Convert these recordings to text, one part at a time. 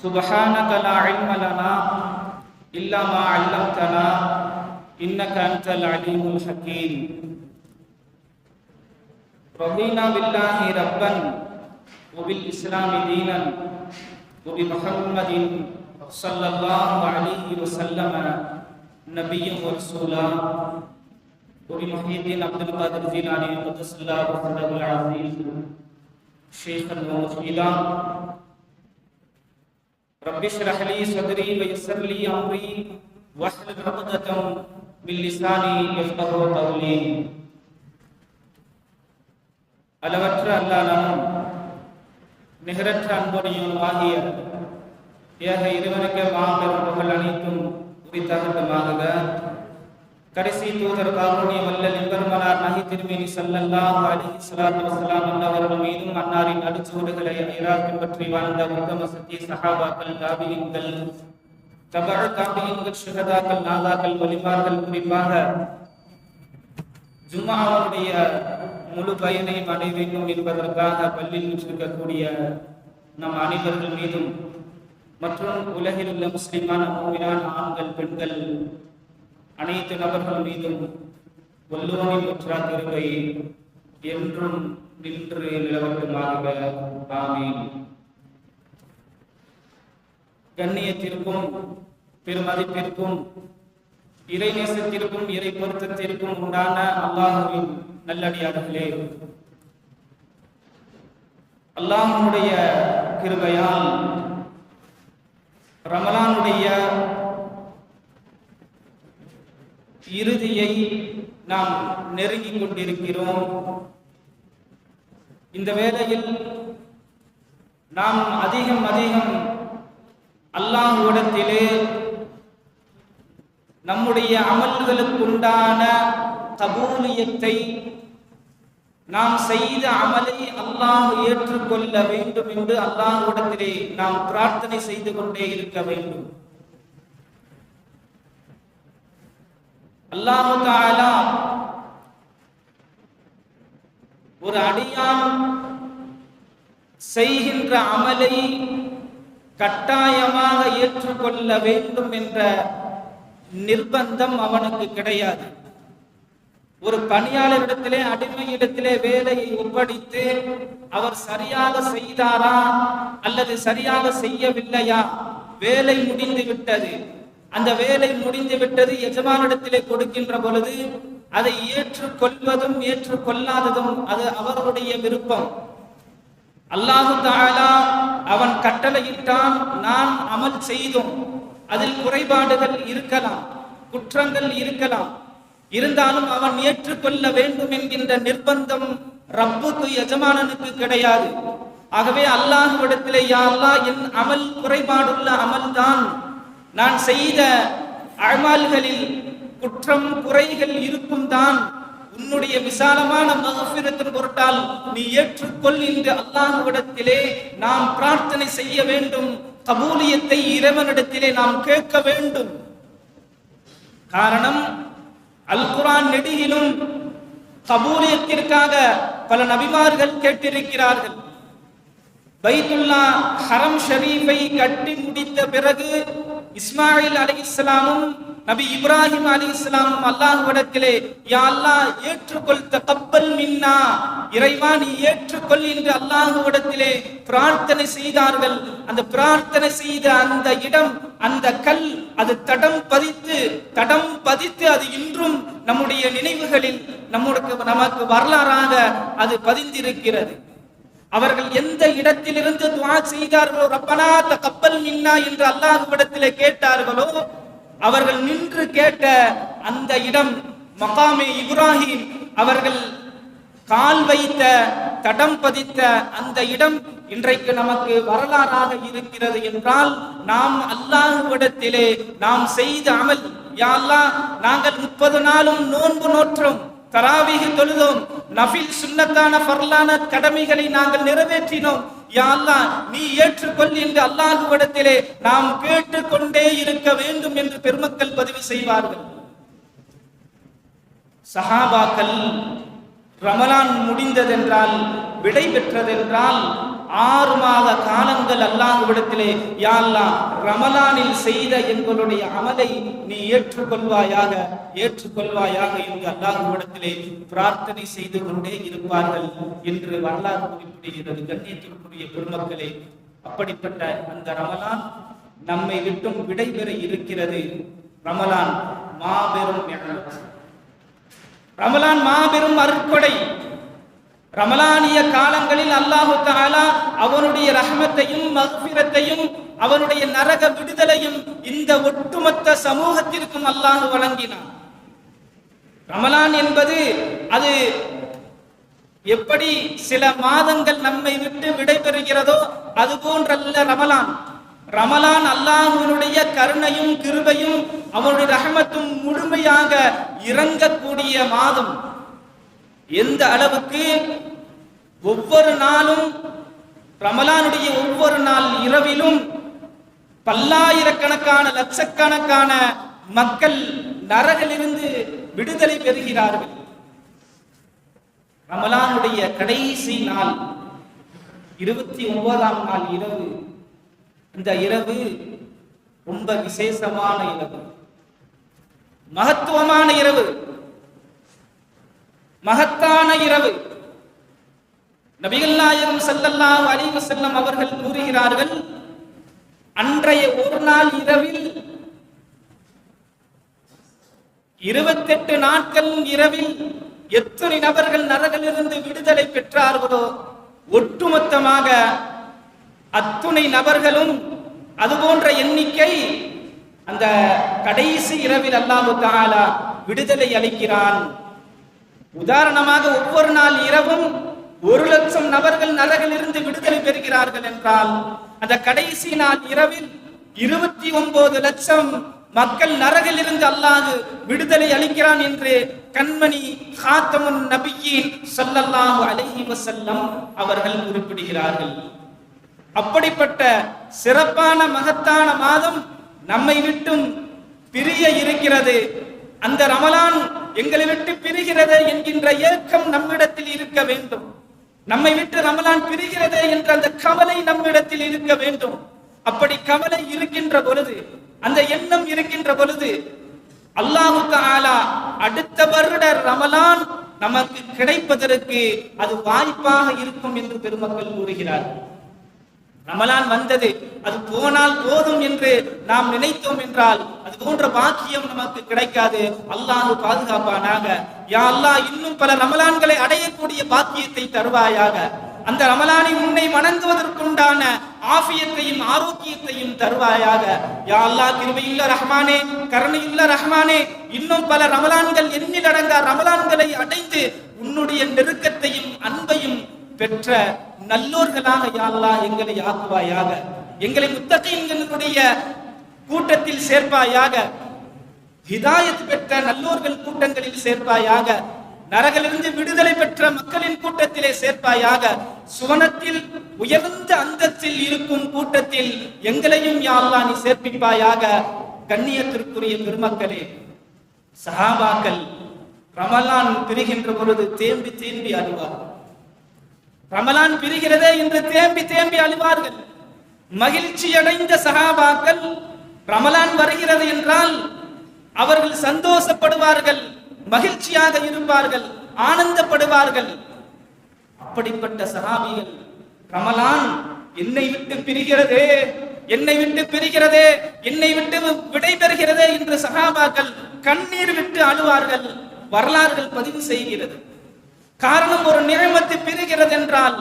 سبحانك لا علم لنا إلا ما علمتنا إنك أنت العليم الحكيم. رضينا بالله ربا وبالإسلام دينا وبمحمد صلى الله عليه وسلم نبيا ورسولا وبمحي الدين عبد القادر الجيلاني قدس الله وحده العزيز شيخا ومرشدا رب اشرح لي صدري ويسر لي امري واحلل عقدة من لساني يفقه قولي அளவற்ற அல்லாஹ்வும் நிகரற்ற அன்புடையும் ஆகிய ஏக இறைவனுக்கு மாபெரும் புகழ் அனைத்தும் உரித்தாகட்டுமாக கடைசி தூதர் காரூணிய வல்லல் எம்பெருமனார் நகி திருமேனி ஸல்லல்லாஹு அலிஹி சலாத்து வசலாம் அன்னவர்கள் மீதும் அன்னாரின் அடிச்சுவடுகளை ஐராக் பின்பற்றி வாழ்ந்த உத்தம சத்திய சகாபாக்கள் காபியங்கள் தபஅ காபியங்கள் சுகதாக்கள் நாதாக்கள் வலிமார்கள் குறிப்பாக ஜும்மாவுடைய முழு பயனையும் அடைய வேண்டும் என்பதற்காக பள்ளியில் இருக்கக்கூடிய நம் அனைவர்கள் மீதும் மற்றும் உலகில் உள்ள முஸ்லிமான மூவினான ஆண்கள் பெண்கள் அனைத்து நபர்கள் மீதும் வல்லுவனை பெற்றா திருவை என்றும் நின்று நிலவட்டுமாக ஆமீன். கண்ணியத்திற்கும் பெருமதிப்பிற்கும் இறை நேசத்திற்கும் இறை பொருத்தத்திற்கும் உண்டான அல்லாஹுவின் நல்லடியார்களே. அல்லாஹனுடைய கிருபையால் ரமலானுடைய இறுதியை நாம் நெருங்கிக் கொண்டிருக்கிறோம். இந்த வேளையில் நாம் அதிகம் அதிகம் அல்லாஹுவிடத்திலே நம்முடைய அமல்களுக்குண்டான கபூலியத்தை நாம் செய்த அமலை அல்லாஹ் ஏற்றுக்கொள்ள வேண்டும் என்று அல்லாஹ்விடத்திலே நாம் பிரார்த்தனை செய்து கொண்டே இருக்க வேண்டும். அல்லாஹு தாலா ஒரு அடியான் செய்கின்ற அமலை கட்டாயமாக ஏற்றுக்கொள்ள வேண்டும் என்ற நிர்பந்தம் அவனுக்கு கிடையாது. ஒரு பணியாளரிடத்திலே அடிமையிடத்திலே வேலையை ஒப்படைத்து அவர் சரியாக செய்தாரா அல்லது சரியாக செய்யவில்லையா? வேலை முடிந்து விட்டது. அந்த வேலை முடிந்து விட்டது எஜமானிடத்திலே கொடுக்கின்ற பொழுது அதை ஏற்றுக்கொள்வதும் ஏற்றுக்கொள்ளாததும் அது அவருடைய விருப்பம். அல்லாஹு தாலா அவன் கட்டளையிட்டான் நான் அமல் செய்தோம் அதில் குறைபாடுகள் இருக்கலாம் குற்றங்கள் இருக்கலாம். இருந்தாலும் அவன் ஏற்றுக்கொள்ள வேண்டும் என்கின்ற நிர்பந்தம் ரப்புக்கு எஜமானனுக்கு கிடையாது. ஆகவே அல்லாஹுவிடத்திலே யா அல்லாஹ் என் அமல் குறைபாடுள்ள அமல் தான் நான் செய்த அமல்களில் குற்றம் குறைகள் இருக்கும் தான். உன்னுடைய விசாலமான மகபிரத்தின் பொருட்டால் நீ ஏற்றுக்கொள் என்று அல்லாஹுவிடத்திலே நாம் பிரார்த்தனை செய்ய வேண்டும். கபூலியத்தை இறைவனிடத்திலே நாம் கேட்க வேண்டும். காரணம் அல் குரான் நெடுகிலும் கபூலியத்திற்காக பல நபிமார்கள் கேட்டிருக்கிறார்கள். பைத்துல்லா ஹரம் ஷரீஃபை கட்டி முடித்த பிறகு இஸ்மாயில் அலி இஸ்லாமும் நபி இப்ராஹிம் அலி இஸ்லாமும் அல்லாஹுவிடத்திலே யா அல்லாஹ் ஏற்றுக்கொள் தப்பல் மின்னா. இறைவா நீ ஏற்றுக்கொள் என்று அல்லாஹுவிடத்திலே பிரார்த்தனை செய்தார்கள். அந்த பிரார்த்தனை செய்த அந்த இடம் அந்த கல் அது தடம் பதித்து தடம் பதித்து அது இன்றும் நம்முடைய நினைவுகளில் நம்முடைய நமக்கு வரலாறாக அது பதிந்திருக்கிறது. அவர்கள் எந்த இடத்திலிருந்து துவா செய்தார்களோ ரப்பனா கப்பல் மின்னா என்று அல்லாஹுவிடத்திலே கேட்டார்களோ அவர்கள் நின்று கேட்ட அந்த இடம் மகாமே இப்ராஹிம் அவர்கள் கால் வைத்த தடம் பதித்த அந்த இடம் இன்றைக்கு நமக்கு வரலாறாக இருக்கிறது என்றால் நாம் அல்லாஹுவிடத்திலே நாம் செய்த அமல் யா நாங்கள் முப்பது நாளும் நோன்பு நோற்றோம் தராவிக தொழுதோம். நபில் சுண்ணத்தான பரலான கடமைகளை நாங்கள் நிறைவேற்றினோம். யாழ்லா அல்லாஹ் நீ ஏற்றுக்கொள் என்று அல்லாஹுவிடத்திலே நாம் கேட்டுக்கொண்டே இருக்க வேண்டும் என்று பெருமக்கள் பதிவு செய்வார்கள். சஹாபாக்கள் ரமலான் முடிந்ததென்றால் விடை பெற்றதென்றால் ஆறு முதல் அல்லாஹுவிடத்திலே யாழ்லா ரமலானில் செய்த எங்களுடைய அமலை நீ ஏற்றுக்கொள்வாயாக ஏற்றுக்கொள்வாயாக என்று அல்லாஹுவிடத்திலே பிரார்த்தனை செய்து கொண்டே இருப்பார்கள் என்று வரலாறு குறிப்பிடுகிறது. கண்ணியத்திற்குரிய பெருமக்களே அப்படிப்பட்ட அந்த ரமலான் நம்மை விட்டும் விடைபெற இருக்கிறது. ரமலான் மாபெரும் ரமலான் மாபெரும் அருட்கொடை. ரமலானிய காலங்களில் அல்லாஹு தாலா அவனுடைய ரஹமத்தையும் மகபிரத்தையும் அவனுடைய நரக விடுதலையும் இந்த ஒட்டுமொத்த சமூகத்திற்கும் அல்லாஹு வழங்கினான். ரமலான் என்பது அது எப்படி சில மாதங்கள் நம்மை விட்டு விடைபெறுகிறதோ அது போன்றல்ல ரமலான். ரமலான் அல்லாஹ்வினுடைய கருணையும் கிருபையும் அவனுடைய ரஹமத்தும் முழுமையாக இறங்கக்கூடிய மாதம். எந்த அளவுக்கு ஒவ்வொரு நாளும் ரமலானுடைய ஒவ்வொரு நாள் இரவிலும் பல்லாயிரக்கணக்கான லட்சக்கணக்கான மக்கள் நரகிலிருந்து விடுதலை பெறுகிறார்கள். ரமலானுடைய கடைசி நாள் இருபத்தி ஒன்பதாம் நாள் இரவு. இந்த இரவு ரொம்ப விசேஷமான இரவு. மகத்துவமான இரவு. மகத்தான இரவு. நபிகள் நாயகம் ஸல்லல்லாஹு அலைஹி செல்லம் அவர்கள் கூறுகிறார்கள் அன்றைய ஒரு நாள் இரவில் இருபத்தெட்டு நாட்கள் இரவில் எத்தனை நபர்கள் நரகிலிருந்து விடுதலை பெற்றார்களோ? ஒட்டுமொத்தமாக அத்துணை நபர்களும் அதுபோன்ற எண்ணிக்கை அந்த கடைசி இரவில் அல்லாஹு தாலா விடுதலை அளிக்கிறான். உதாரணமாக ஒவ்வொரு நாள் இரவும் ஒரு லட்சம் நபர்கள் நரகிலிருந்து விடுதலை பெறுகிறார்கள் என்றால் அந்த கடைசி நாள் இரவில் இருபத்தி ஒன்பது லட்சம் மக்கள் நரகிலிருந்து அல்லாது விடுதலை அளிக்கிறான் என்று கண்மணி ஹாத்தமுன் நபியின் ஸல்லல்லாஹு அலஹி வசல்லம் அவர்கள் குறிப்பிடுகிறார்கள். அப்படிப்பட்ட சிறப்பான மகத்தான மாதம் நம்மை விட்டும் பிரிய இருக்கிறது. அந்த ரமலான் எங்களை விட்டு பிரிகிறது என்கின்ற ஏக்கம் நம்மிடத்தில் இருக்க வேண்டும். நம்மை விட்டு ரமலான் பிரிகிறது என்ற அந்த கவலை நம்மிடத்தில் இருக்க வேண்டும். அப்படி கவலை இருக்கின்ற பொழுது அந்த எண்ணம் இருக்கின்ற பொழுது அல்லாஹுக்கு ஆலா அடுத்த வருட ரமலான் நமக்கு கிடைப்பதற்கு அது வாய்ப்பாக இருக்கும் என்று பெருமக்கள் கூறுகிறார். ரமலான் வந்தது அது போனால் போதும் என்று நாம் நினைத்தோம் என்றால் அது போன்ற பாக்கியம் நமக்கு கிடைக்காது. அல்லாஹ் பாதுகாப்பானாக. யா அல்லாஹ் இன்னும் பல ரமலான்களை அடையக்கூடிய பாக்கியத்தை தருவாயாக. அந்த ரமலானை உன்னை வணங்குவதற்குண்டான ஆபியத்தையும் ஆரோக்கியத்தையும் தருவாயாக. யா அல்லாஹ் கிருபையுள்ள ரஹ்மானே கருணையுள்ள ரஹ்மானே இன்னும் பல ரமலான்கள் எண்ணிலடங்கா ரமலான்களை அடைந்து உன்னுடைய நெருக்கத்தையும் அன்பையும் பெற்ற நல்லோர்களாக யா அல்லா எங்களை ஆக்குவாயாக. எங்களை முத்தகைங்களுடைய கூட்டத்தில் சேர்ப்பாயாக ஹிதாயத் பெற்ற நல்லோர்கள் கூட்டங்களில் சேர்ப்பாயாக நரகிலிருந்து விடுதலை பெற்ற மக்களின் கூட்டத்திலே சேர்ப்பாயாக சுவனத்தில் உயர்ந்த அந்தத்தில் இருக்கும் கூட்டத்தில் எங்களையும் யா நீ சேர்ப்பிப்பாயாக கண்ணியத்திற்குரிய பெருமக்களே சஹாபாக்கள் ரமலான் பிரிகின்ற பொழுது தேம்பி தேம்பி அழுவார் ரமலான் பிரிகிறதே என்று தேம்பி தேம்பி அழுவார்கள். மகிழ்ச்சி அடைந்த சகாபாக்கள் ரமலான் வருகிறது என்றால் அவர்கள் சந்தோஷப்படுவார்கள் மகிழ்ச்சியாக இருப்பார்கள் ஆனந்தப்படுவார்கள். அப்படிப்பட்ட சகாபிகள் ரமலான் என்னை விட்டு பிரிகிறதே என்னை விட்டு பிரிகிறதே என்னை விட்டு விடை பெறுகிறதே என்று சகாபாக்கள் கண்ணீர் விட்டு அழுவார்கள் வரலாறுகள் பதிவு செய்கிறது. காரணம் ஒரு நியமத்து பிரிகிறது என்றால்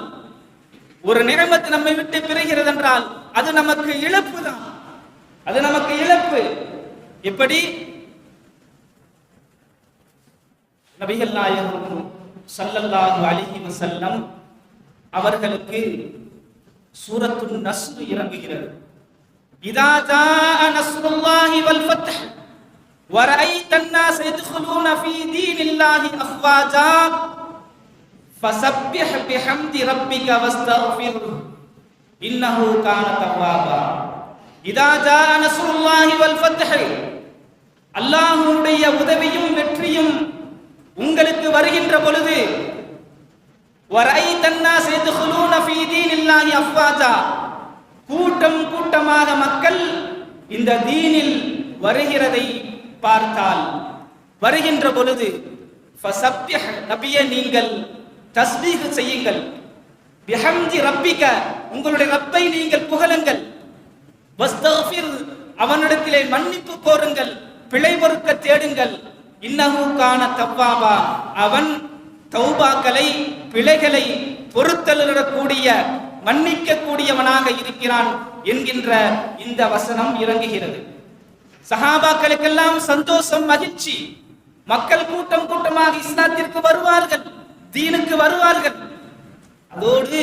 ஒரு நியமத்து நம்மை விட்டு பிரிகிறது என்றால் அது நமக்கு இழப்பு தான் அது நமக்கு இழப்பு எப்படி நபிகள் நாயகம் ஸல்லல்லாஹு அலைஹி வஸல்லம் அவர்களுக்கு சூரத்துன் நஸ்ர் இறங்குகிறது இதா ஜாஅ நஸ்ருல்லாஹி வல் ஃபத்ஹ் ورأيت الناس يدخلون في دين الله أفواجا فسبح بحمد ربك واستغفره إنه كان توابا இதா ஜா நஸ்ருல்லாஹி வல் ஃபத்ஹ் அல்லாஹ்வுடைய உதவியும் வெற்றியும் உங்களுக்கு வருகின்ற பொழுது வரைத் அன்னாஸ் யத்ஹுலூன ஃபீ தீனில்லாஹி அஃவாஜா கூட்டம் கூட்டமாக மக்கள் இந்த தீனில் வருகிறதை பார்த்தால் வருகின்ற பொழுது ஃபசப்யஹ் நபியே நீங்கள் தஸ்பீஹ் செய்யுங்கள் பிஹம்தி ரப்பிக்க உங்களுடைய ரப்பை நீங்கள் புகழுங்கள் அவனிடத்திலே மன்னிப்பு கோருங்கள் பிழை பொறுக்க தேடுங்கள். இன்னஹு கான தவ்வாபா அவன் தௌபாக்களை பிழைகளை பொறுத்தலிடக்கூடிய மன்னிக்க கூடியவனாக இருக்கிறான் என்கின்ற இந்த வசனம் இறங்குகிறது. சஹாபாக்களுக்கெல்லாம் சந்தோஷம் மகிழ்ச்சி. மக்கள் கூட்டம் கூட்டமாக இஸ்லாத்திற்கு வருவார்கள் தீனுக்கு வருவார்கள். அதோடு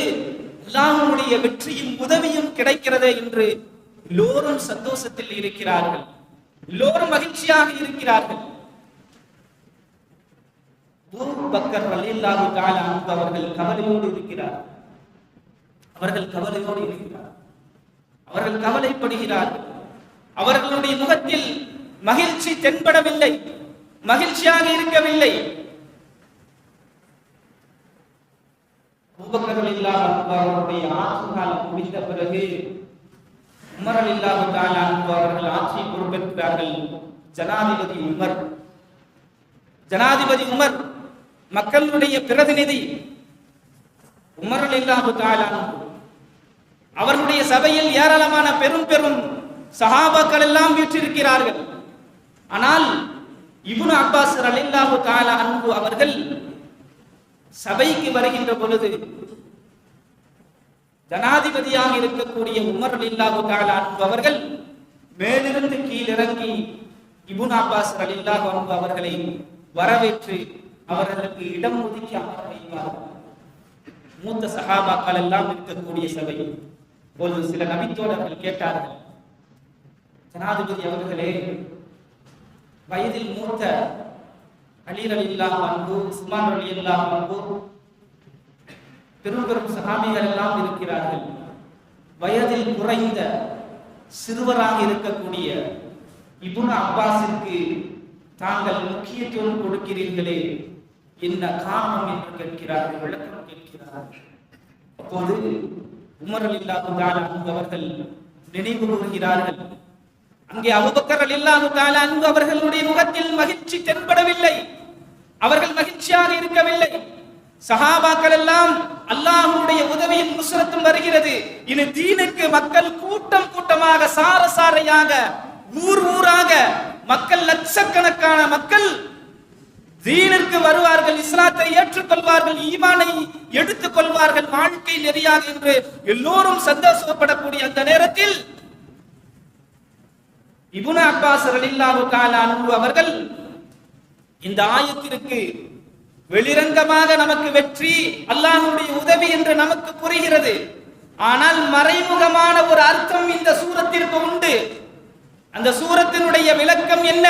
அல்லாஹ்வுடைய வெற்றியும் உதவியும் கிடைக்கிறதே என்று எல்லோரும் சந்தோஷத்தில் இருக்கிறார்கள். எல்லோரும் மகிழ்ச்சியாக இருக்கிறார்கள். அபூபக்கர் ரலியல்லாஹு தஆலா அவர்கள் கவலையோடு இருக்கிறார். அவர்கள் கவலையோடு இருக்கிறார். அவர்கள் கவலைப்படுகிறார்கள் அவர்களுடைய முகத்தில் மகிழ்ச்சி தென்படவில்லை. மகிழ்ச்சியாக இருக்கவில்லை. அவருடைய ஆட்சி காலம் முடிந்த பிறகு உமர் அலி இல்லாஹு அவர்கள் ஆட்சி பொறுப்பேற்கிறார்கள் ஜனாதிபதி உமர். ஜனாதிபதி உமர் மக்களுடைய பிரதிநிதி உமர் அலி இல்லாஹு அவர்களுடைய சபையில் ஏராளமான பெரும் பெரும் சஹாபாக்கள் எல்லாம் வீற்றிருக்கிறார்கள். ஆனால் இபுன் அப்பாஸ் ரலியல்லாஹு தஆலா அவர்கள் சபைக்கு வருகின்ற பொழுது ஜனாதிபதியாக இருக்கக்கூடிய உமர் அலில்லாஹு தஆலா அவர்கள் மேலிருந்து கீழிறங்கி இபுன் அப்பாஸ் அலில்லாஹு அன்ஹு அவர்களை வரவேற்று அவர்களுக்கு இடம் ஒதுக்கி அமர வைப்பார். மூத்த சகாபாக்கள் எல்லாம் இருக்கக்கூடிய சபை. ஒரு சில நபித்தோழர்கள் கேட்டார்கள் ஜனாதிபதி அவர்களே வயதில் மூத்த அலி ரலியல்லாஹு அன்ஹு உஸ்மான் ரலியல்லாஹு அன்பு பெரும் பெரும் சகாமிகள் எல்லாம் இருக்கிறார்கள். வயதில் குறைந்த சிறுவராக இருக்கக்கூடிய இபுன் அப்பாஸிற்கு தாங்கள் முக்கியத்துவம் கொடுக்கிறீர்களே என்ன காரணம் என்று கேட்கிறார்கள் விளக்கம் கேட்கிறார்கள். அப்போது உமர் அலில்லாஹு அவர்கள் நினைவு கூறுகிறார்கள் அங்கே அபுபக்கர் அலில்லாஹு அன்பு அவர்களுடைய முகத்தில் மகிழ்ச்சி தென்படவில்லை. அவர்கள் மகிழ்ச்சியாக இருக்கவில்லை. சஹாபாக்கள் எல்லாம் அல்லாஹுடைய உதவியும் முஸ்ரத்தும் வருகிறது. இனி தீனுக்கு மக்கள் கூட்டம் கூட்டமாக சார சாரையாக ஊர் ஊராக மக்கள் லட்சக்கணக்கான மக்கள் தீனிற்கு வருவார்கள் இஸ்லாத்தை ஏற்றுக்கொள்வார்கள் ஈமானை எடுத்துக் கொள்வார்கள் வாழ்க்கை நெறியாக என்று எல்லோரும் சந்தோஷப்படக்கூடிய அந்த நேரத்தில் இபுன அப்பாஸ் ரலில்லாஹு தஆலா அவர்கள் இந்த ஆயத்திற்கு வெளிரங்கமாக நமக்கு வெற்றி அல்லாஹ்வுடைய உதவி என்று நமக்கு புரிகிறது. ஆனால் மறைமுகமான ஒரு அர்த்தம் இந்த சூரத்திற்கு உண்டு. அந்த சூரத்தினுடைய விளக்கம் என்ன?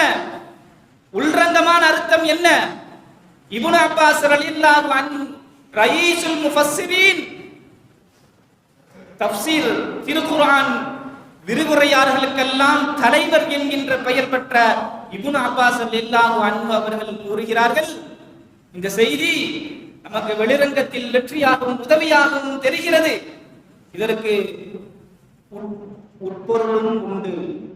உள்ரங்கமான அர்த்தம் என்ன? இபுன் அப்பாஸ் ரலியல்லாஹு அன்ஹு ரயீசுல் முஃபஸ்ஸிரீன் தப்சீர் திருக்குர்ஆன் விரிவுரையாளர்களுக்கெல்லாம் தலைவர் என்கின்ற பெயர் பெற்ற இபுன் அப்பாஸ் ரலியல்லாஹு அன்ஹு அவர்கள் கூறுகிறார்கள் இந்த செய்தி நமக்கு வெளிரங்கத்தில் வெற்றியாகவும் உதவியாகவும் தெரிகிறது. இதற்கு உட்- உட்பொருளும் உண்டு.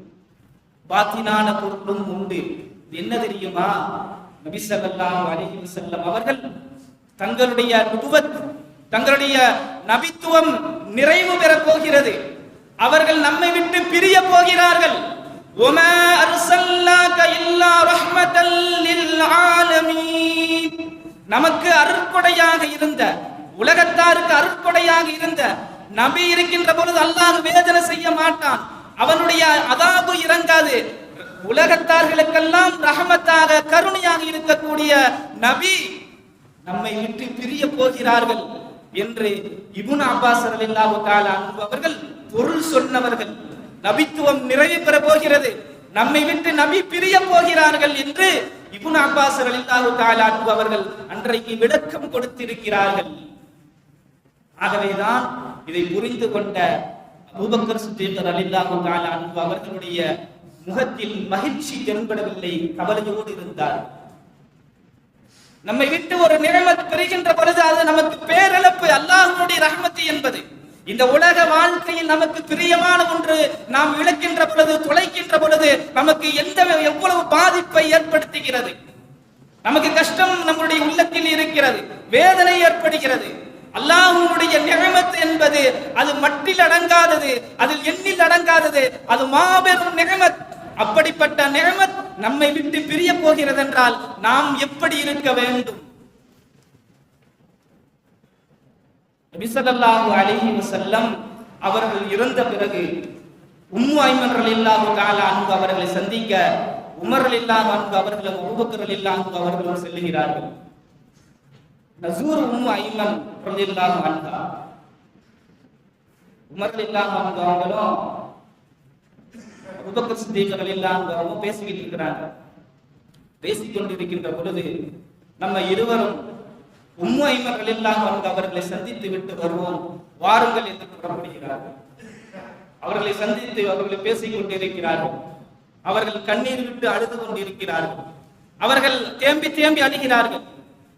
பாத்தினான பொருளும் உண்டு. என்ன தெரியுமா? நபிசல்லாம் அலிஹி செல்லம் அவர்கள் தங்களுடைய நுபுவத் தங்களுடைய நபித்துவம் நிறைவு பெறப் போகிறது. அவர்கள் நம்மை விட்டு பிரிய போகிறார்கள். وما أرسلناك إلا رحمة للعالمين. நமக்கு அருட்கொடையாக இருந்த உலகத்தாருக்கு அருட்கொடையாக இருந்த நபி இருக்கின்ற பொழுது அல்லாஹ் வேதனை செய்ய மாட்டான். அவனுடைய அதாபு இறங்காது. உலகத்தார்களுக்கெல்லாம் ரஹமத்தாக கருணையாக இருக்கக்கூடிய நபி நம்மை விட்டு பிரிய போகிறார்கள் என்று இபுன் அப்பாஸ் ரலியல்லாஹு அவர்கள் பொருள் சொன்னவர்கள். நபித்துவம் நிறைவு பெற போகிறது. நம்மை விட்டு நபி பிரிய போகிறார்கள் என்று இபுன் அப்பாஸ் ரலியல்லாஹு தஆலா அவர்கள் அன்றைக்கு விளக்கம் கொடுத்திருக்கிறார்கள். ஆகவேதான் இதை புரிந்து கொண்ட அபூபக்கர் சித்திக் ரலியல்லாஹு தஆலா அவர்களுடைய முகத்தில் மகிழ்ச்சி தென்படவில்லை கவலையோடு இருந்தார். நம்மை விட்டு ஒரு நிழமத் பெறுகின்ற பொழுது அது நமக்கு பேர் இந்த உலக வாழ்க்கையில் நமக்கு பிரியமான ஒன்று நாம் இழக்கின்ற பொழுது தொலைக்கின்ற பொழுது நமக்கு எந்த எவ்வளவு பாதிப்பை ஏற்படுத்துகிறது? நமக்கு கஷ்டம் நம்முடைய உள்ளத்தில் இருக்கிறது வேதனை ஏற்படுகிறது. அல்லாஹுடைய நிகமத் என்பது அது மட்டில் அடங்காதது அதில் எண்ணில் அடங்காதது அது மாபெரும் நிகமத் அப்படிப்பட்ட நிகமத் நம்மை விட்டு பிரிய போகிறது என்றால் நாம் எப்படி இருக்க வேண்டும்? நபிசல்லாஹு ஸல்லல்லாஹு வசல்லம் அவர்கள் இறந்த பிறகு உம்மு ஐமன் இல்லாத கால அன்பு அவர்களை சந்திக்க உமர் ரலியல்லாஹு அன்பு அவர்களும் அபூபக்கர் ரலியல்லாஹு அவர்களும் செல்லுகிறார்கள். நசூர் உம்மு ஐமன் ரலியல்லாஹு அன்பா உமர் ரலியல்லாஹு அன்பு அவங்களும் அபூபக்கர் சித்திக் ரலியல்லாஹு அவங்க பேசிக்கிட்டு இருக்கிறாங்க. பேசிக் கொண்டிருக்கின்ற பொழுது நம்ம இருவரும் உம்மு ஐமன் வந்து அவர்களை சந்தித்து விட்டு வருவோம். வாருங்கள் என்று புறப்படுகிறார்கள். அவர்களை சந்தித்து அவர்களை பேசிக் கொண்டிருக்கிறார்கள். அவர்கள் கண்ணீர் விட்டு அழுது கொண்டிருக்கிறார்கள். அவர்கள் தேம்பி தேம்பி அழுகிறார்கள்.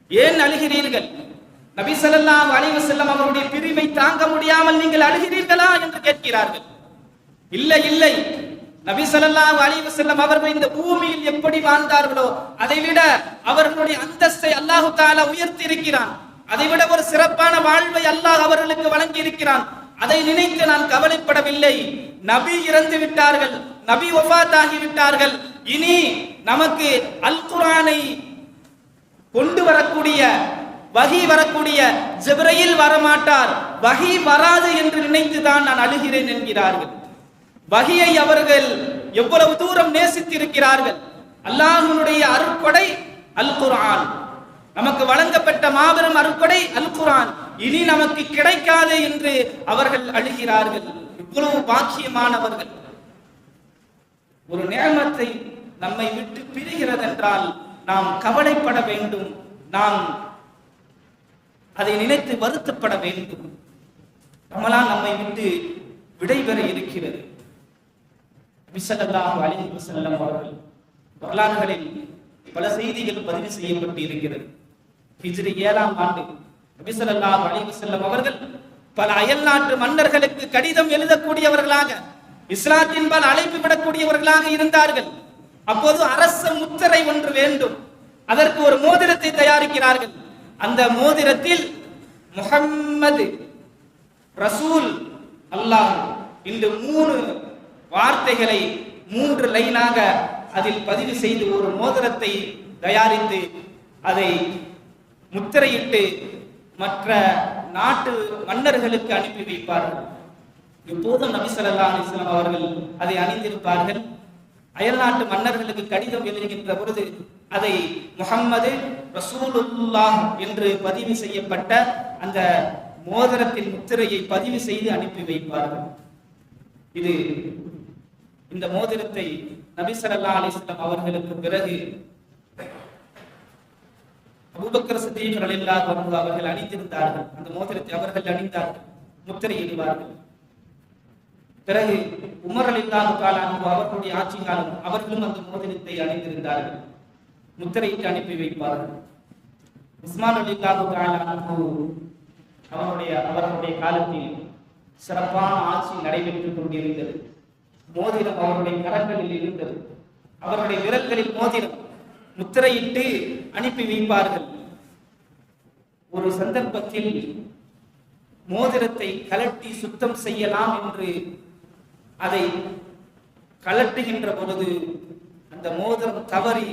ஏன் அழுகிறீர்கள்? நபி அழிவு செல்லம் அவருடைய பிரிவை தாங்க முடியாமல் நீங்கள் அழுகிறீர்களா என்று கேட்கிறார்கள். இல்லை இல்லை. நபி ஸல்லல்லாஹு அலிவு செல்லம் அவர்கள் இந்த பூமியில் எப்படி வாழ்ந்தார்களோ அதைவிட அவர்களுடைய அந்தஸ்தை அல்லாஹு தஆலா உயர்த்தி இருக்கிறான் அதைவிட ஒரு சிறப்பான வாழ்வை அல்லாஹ் அவர்களுக்கு வழங்கி இருக்கிறான் அதை நினைத்து நான் கவலைப்படவில்லை. நபி இறந்து விட்டார்கள் நபி ஒஃபாத்தாகி விட்டார்கள். இனி நமக்கு அல் குரானை கொண்டு வரக்கூடிய வகி வரக்கூடிய ஜிப்ரையில் வரமாட்டார். வகி வராது என்று நினைத்துதான் நான் அழுகிறேன் என்கிறார்கள். வகையை அவர்கள் எவ்வளவு தூரம் நேசித்திருக்கிறார்கள்? அல்லாஹனுடைய அருட்கொடை அல் குரான் நமக்கு வழங்கப்பட்ட மாபெரும் அருட்கொடை அல் குரான் இனி நமக்கு கிடைக்காது என்று அவர்கள் அழுகிறார்கள். இவ்வளவு பாக்கியமானவர்கள். ஒரு நேமத்தை நம்மை விட்டு பிரிகிறதென்றால் நாம் கவலைப்பட வேண்டும். நாம் அதை நினைத்து வருத்தப்பட வேண்டும். ரமலான் நம்மை விட்டு விடைபெற இருக்கிறது. விசலல்லாஹு அலிஹி வசல்லம் அவர்கள் வரலாறுகளில் பல செய்திகள் பதிவு செய்யப்பட்டு இருக்கிறது ஹிஜ்ரி ஏழாம் ஆண்டு நபிசல்லாஹு அலிஹி வசல்லம் அவர்கள் பல அயல் நாட்டு மன்னர்களுக்கு கடிதம் எழுதக்கூடியவர்களாக இஸ்லாத்தின்பால் அழைப்பு விடக்கூடியவர்களாக இருந்தார்கள். அப்போது அரச முத்திரை ஒன்று வேண்டும். அதற்கு ஒரு மோதிரத்தை தயாரிக்கிறார்கள். அந்த மோதிரத்தில் முகம்மது ரசூல் அல்லாஹ் இந்த மூணு வார்த்தைகளை மூன்று லைனாக அதில் பதிவு செய்து ஒரு மோதிரத்தை தயாரித்து அதை முத்திரையிட்டு மற்ற நாட்டு மன்னர்களுக்கு அனுப்பி வைப்பார்கள். எப்போதும் நபி ஸல்லல்லாஹு அவர்கள் அதை அணிந்திருப்பார்கள். அயல்நாட்டு மன்னர்களுக்கு கடிதம் எழுதுகின்ற பொழுது அதை முகம்மது ரசூலுல்லாஹ் என்று பதிவு செய்யப்பட்ட அந்த மோதிரத்தின் முத்திரையை பதிவு செய்து அனுப்பி வைப்பார்கள். இது இந்த மோதிரத்தை நபிசரல்லா ஸல்லல்லாஹு அவர்களுக்கு பிறகு அபூபக்கர் சித்திக் இல்லாத அவர்கள் அணிந்திருந்தார்கள். அந்த மோதிரத்தை அவர்கள் அணிந்தார்கள். முத்திரை எழுவார்கள் பிறகு உமரல் இல்லாத தஆலா அவர்களுடைய ஆட்சி காலம் அவர்களும் அந்த மோதிரத்தை அணிந்திருந்தார்கள். முத்திரையிட்டு அனுப்பி வைப்பார்கள். உஸ்மான் அலில்லாஹு தஆலா அன்ஹு அவருடைய அவர்களுடைய காலத்தில் சிறப்பான ஆட்சி நடைபெற்றுக் கொண்டிருந்தது. மோதிரம் அவருடைய கரங்களில் இருந்தது. அவருடைய விரல்களில் மோதிரம் முத்திரையிட்டு அனுப்பி வைப்பார்கள். ஒரு சந்தர்ப்பத்தில் மோதிரத்தை கலட்டி சுத்தம் செய்யலாம் என்று அதை கலட்டுகின்ற பொழுது அந்த மோதிரம் தவறி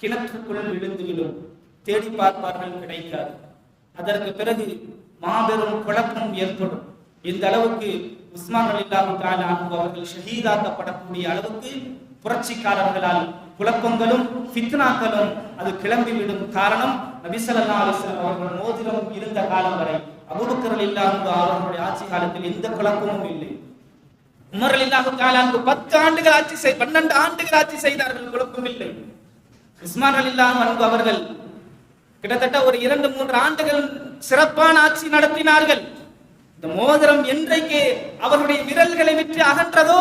கிணற்றுக்குள் விழுந்து விடும் தேடி பார்ப்பார்கள் கிடைக்காது. அதற்கு பிறகு மாபெரும் குழப்பம் ஏற்படும். இந்த அளவுக்கு உஸ்மான் அலில்லாஹு தஆலா அவர்கள் ஷஹீதாக்கப்படக்கூடிய அளவுக்கு புரட்சிக்காரர்களால் குழப்பங்களும் ஃபித்னாக்களும் அது கிளம்பிவிடும் காரணம் நபிசல்லா அலிஸ்லாம் அவர்கள் மோதிரம் இருந்த காலம் வரை. அபுபக்கரல் இல்லாமல் அவர்களுடைய ஆட்சி காலத்தில் எந்த குழப்பமும் இல்லை. உமரல் ரலியல்லாஹு தஆலா அன்ஹு 10 ஆண்டுகள் ஆட்சி செய் 12 ஆண்டுகள் ஆட்சி செய்தார்கள் குழப்பம் இல்லை. உஸ்மான் ரலியல்லாஹு அன்பு அவர்கள் கிட்டத்தட்ட ஒரு இரண்டு மூன்று ஆண்டுகள் சிறப்பான ஆட்சி நடத்தினார்கள். இந்த மோதிரம் என்றைக்கு அவருடைய விரல்களை விற்று அகன்றதோ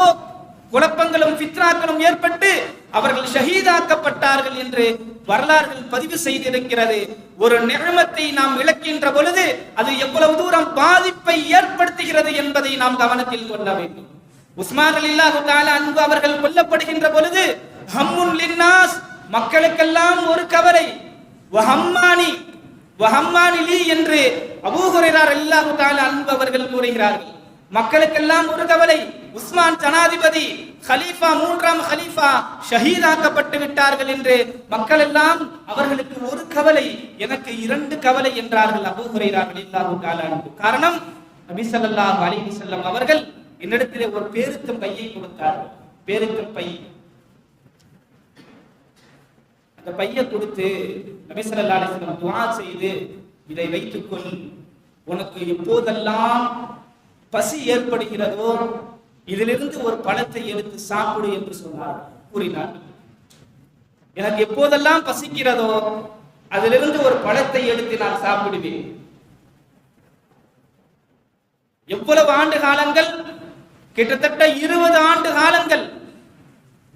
குழப்பங்களும் பித்ராக்களும் ஏற்பட்டு அவர்கள் ஷஹீதாக்கப்பட்டார்கள் என்று வரலாறுகள் பதிவு செய்திருக்கிறது. ஒரு நிகழ்மத்தை நாம் இழக்கின்ற பொழுது அது எவ்வளவு தூரம் பாதிப்பை ஏற்படுத்துகிறது என்பதை நாம் கவனத்தில் கொள்ள வேண்டும். உஸ்மான் அலில்லாஹு தாலா அன்பு அவர்கள் கொல்லப்படுகின்ற பொழுது ஹம்முன் லின்னாஸ் மக்களுக்கெல்லாம் ஒரு கவலை. வஹம்மானி வஹம்மானி லீ என்று அபூஹுரைரார் அல்லாஹு தாலா அன்பு அவர்கள் கூறுகிறார்கள் மக்களுக்கெல்லாம் ஒரு கவலை உஸ்மான் ஜனாதிபதி ஹலீஃபா மூன்றாம் ஹலீஃபா ஷஹீதாக்கப்பட்டு விட்டார்கள் என்று மக்கள் எல்லாம் அவர்களுக்கு ஒரு கவலை எனக்கு இரண்டு கவலை என்றார்கள் அபூ ஹுரைரார் அல்லாஹு தாலா அன்பு. காரணம் நபி ஸல்லல்லாஹு அலைஹி அவர்கள் என்னிடத்திலே ஒரு பேருக்கும் பையை கொடுத்தார்கள். பேருக்கும் பை. அந்த பையை கொடுத்து நபி ஸல்லல்லாஹு அலைஹி செய்து இதை வைத்துக்கொள். உனக்கு எப்போதெல்லாம் பசி ஏற்படுகிறதோ இதிலிருந்து ஒரு பழத்தை எடுத்து சாப்பிடு என்று சொன்னார். கூறினார். எனக்கு எப்போதெல்லாம் பசிக்கிறதோ அதிலிருந்து ஒரு பழத்தை எடுத்து நான் சாப்பிடுவேன். எவ்வளவு ஆண்டு காலங்கள்? கிட்டத்தட்ட இருபது ஆண்டு காலங்கள்.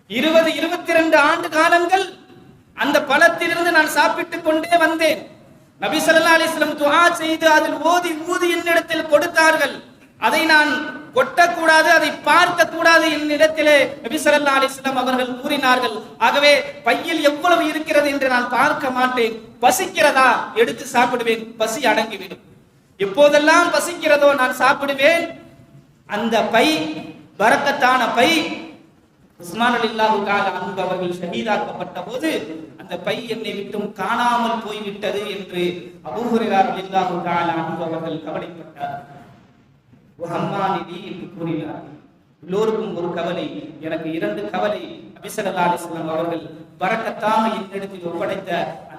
இருபது இருபத்தி ரெண்டு ஆண்டு காலங்கள். அந்த பழத்திலிருந்து நான் சாப்பிட்டுக் கொண்டே வந்தேன். நபி சல்லா அலிஸ்லம் வஸல்லம் செய்து அதில் ஓதி ஊதி என்னிடத்தில் கொடுத்தார்கள். அதை நான் கொட்டக்கூடாது அதை பார்க்க கூடாது என்னிடத்திலே நபி சல்லா அலைஹி அவர்கள் கூறினார்கள். ஆகவே பையில் எவ்வளவு இருக்கிறது என்று நான் பார்க்க மாட்டேன். பசிக்கிறதா? எடுத்து சாப்பிடுவேன். பசி அடங்கிவிடும். எப்போதெல்லாம் பசிக்கிறதோ நான் சாப்பிடுவேன். அந்த பை பரக்கத்தான பை உஸ்மான் அலில்லாஹு தாலா அன்பு அவர்கள் ஷஹீதாக்கப்பட்ட போது அந்த பை என்னை விட்டும் காணாமல் போய்விட்டது என்று அபூஹுரையார் அலில்லாஹு தாலா அன்பு அவர்கள் கவலைப்பட்டார். என்று கூறினார். எல்லோருக்கும் ஒரு கவலை எனக்கு இரண்டு கவலை. அபிசல்லா அலிஸ்லாம் அவர்கள் பறக்கத்தாக என்னிடத்தில் ஒப்படைத்த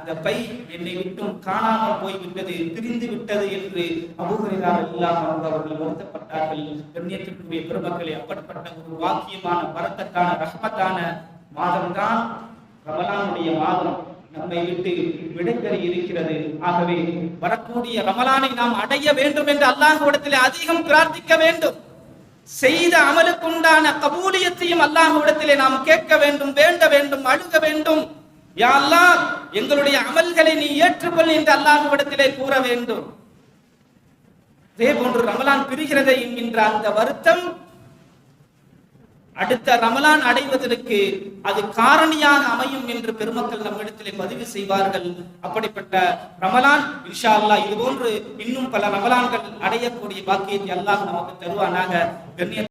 அந்த பை என்னை விட்டும் காணாமல் போய்விட்டது பிரிந்து விட்டது என்று அபுஹரிதார் இல்லாம அவர்கள் வருத்தப்பட்டார்கள். கண்ணியத்திற்குரிய பெருமக்களே அப்படிப்பட்ட ஒரு வாக்கியமான பரத்தக்கான ரஹ்மத்தான மாதம்தான் ரமலானுடைய மாதம் நம்மை விட்டு விடைபெறி இருக்கிறது. ஆகவே வரக்கூடிய ரமலானை நாம் அடைய வேண்டும் என்று அல்லாஹ்விடத்திலே அதிகம் பிரார்த்திக்க வேண்டும். செய்த அமலுக்குண்டான கபூலியத்தையும் அல்லாஹ்விடத்திலே நாம் கேட்க வேண்டும் வேண்ட வேண்டும் அழுக வேண்டும். யாழ்லா எங்களுடைய அமல்களை நீ ஏற்றுக்கொள் என்று அல்லாஹ்விடத்திலே கூற வேண்டும். இதே போன்று ரமலான் பிரிகிறதை என்கின்ற அந்த வருத்தம் அடுத்த ரமலான் அடைவதற்கு அது காரணியாக அமையும் என்று பெருமக்கள் நம்மிடத்திலே பதிவு செய்வார்கள். அப்படிப்பட்ட ரமலான் இன்ஷா அல்லாஹ் இது போன்று இன்னும் பல ரமலான்கள் அடையக்கூடிய பாக்கியத்தை அல்லாஹ் நமக்கு தருவானாக. கண்ணிய